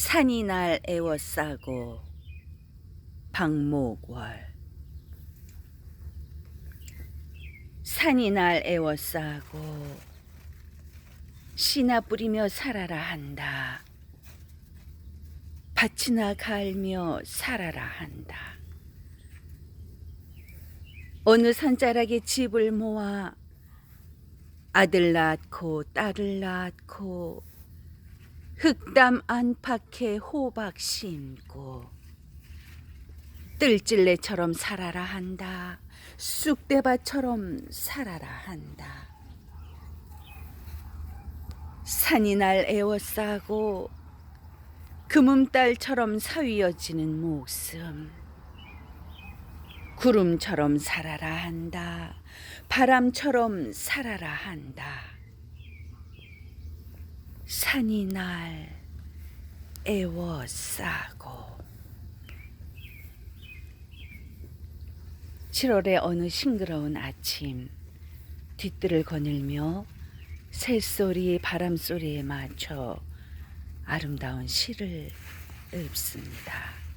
산이 날 애워싸고 박목월 산이 날 애워싸고 씨나 뿌리며 살아라 한다. 밭이나 갈며 살아라 한다. 어느 산자락에 집을 모아 아들 낳고 딸을 낳고 흑담 안팎에 호박 심고 뜰찔레처럼 살아라 한다. 쑥대밭처럼 살아라 한다. 산이 날 애워싸고 금음달처럼 사위어지는 목숨 구름처럼 살아라 한다. 바람처럼 살아라 한다. 산이 날 애워싸고 7월의 어느 싱그러운 아침 뒷뜰을 거닐며 새소리 바람소리에 맞춰 아름다운 시를 읊습니다.